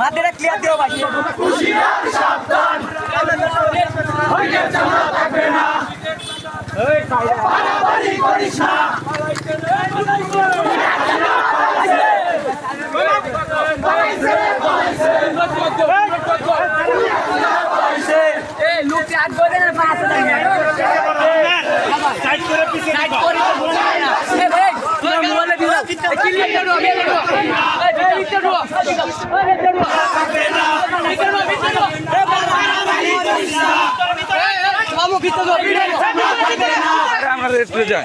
মাটিটা ক্লিয়ার দিও ভাই লোকটি আগ করে না এ ভাই তুই মোবাইলে দিও ক্লিয়ার করো আমি করো এই ভিতরে ঢুকো এই ভিতরে ঢুকো ভিতরে ঢুকো ভিতরে ঢুকো এ বাবু ভিতরে ঢুকো ভিতরে ঢুকো আমরা রেস্টে যাই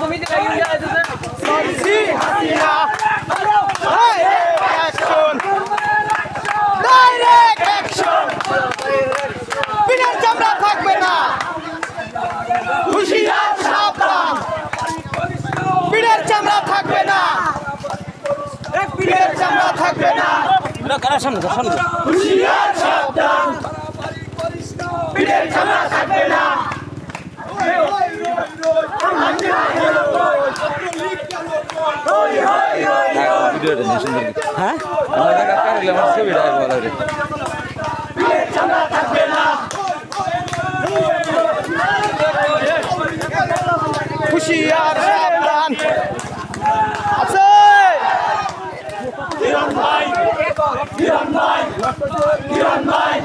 তুমি যে লাগিয়ে যাচ্ছে ডাইরেক্ট অ্যাকশন বিনার চামড়া থাকবে না হুশিয়ার সাবধান বিনার চামড়া থাকবে না বিনার চামড়া থাকবে না হুশিয়ার সাবধান বিনার চামড়া থাকবে না ভিডিওটা নিয়ে সুন্দর হ্যাঁ আমরা ছবিটা রে চামড়া থাকবে না হুশিয়ার সাবধান আছে হিরণ ভাই হিরণ ভাই হিরণ ভাই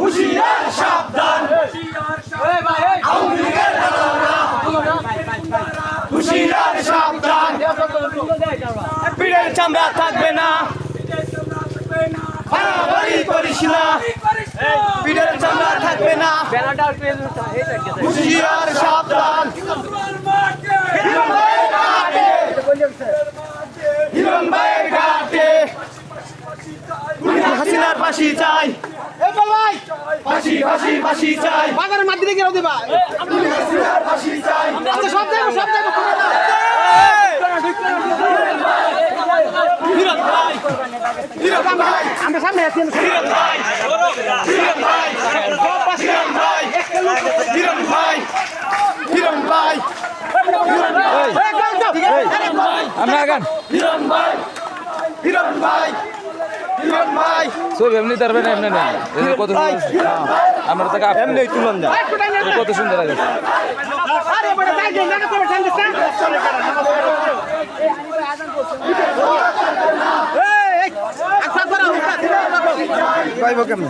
হুশিয়ার সাবধান আওয়ামী লীগের দালালরা হুশিয়ার সাবধান বিদের চামড়া থাকবে না বাড়াবাড়ি করিস না বিদের চামড়া থাকবে না ব্যানারটা পেজ এই দেখে হুশিয়ার সাবধান হিরণ ভাইয়ের ঘাটে হিরণ ভাইয়ের ঘাটে হাসিনার ফাঁসি চাই ফাঁসি ফাঁসি ফাঁসি চাই বাজারের মাধ্যমে গেলেও দেবা ফাঁসি চাই আচ্ছা সব জায়গায় সব ভাই আমরা সামনে আছি আমরা আগান হিরণ ভাই হিরণ ভাই ভাই এমনি তারবে না এমনি না। কত সুন্দর হ্যাঁ, আমরা তো এমনি তুলন কত সুন্দর লাগে আচ্ছা পাইব কেমন?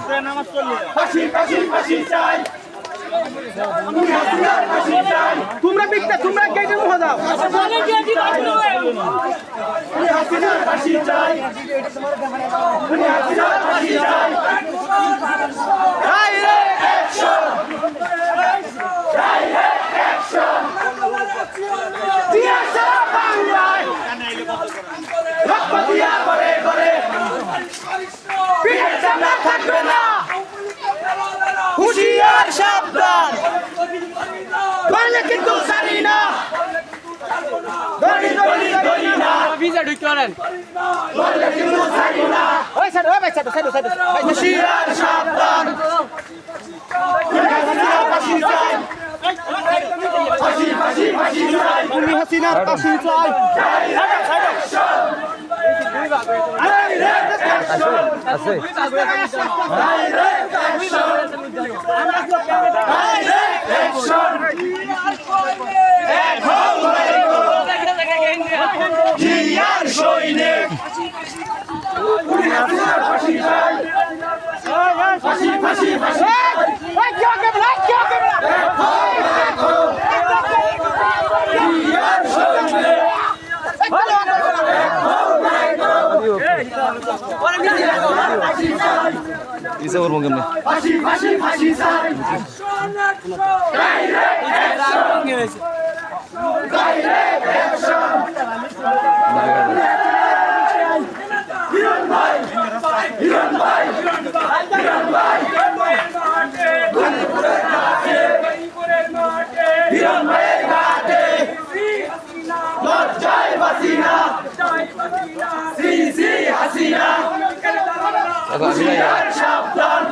তোমরা বিকতে তোমরা গেটে মুখ দাও। হাসিনার ফাঁসি থাকবে না। হুশিয়ার সাবধান। কিন্তু ভিজা ঢুক করেন বলে কিন্তু জানি না। ওই সাইড ওই সাইড সাইড সাইড। হুশিয়ার সাবধান তুমি হাসিনার পাশে চাই। আছে জিয়ার সৈনিক ফাঁসি চাই ফাঁসি ফাঁসি ফাঁসি ওই কি হবে না কি হবে না জিয়ার সৈনিক এই ওরা নিয়ে যাও ইসে করব কেমনে ফাঁসি ফাঁসি ফাঁসি চাই হিরণ ভাই হিরণ ভাই হিরণ ভাই হিরণ ভাইয়ের ঘাটে লজ্জায় বাসিনা শ্রী শ্রী হাসিনা এখন আমি নাই হুঁশিয়ার সাবধান সাবধান।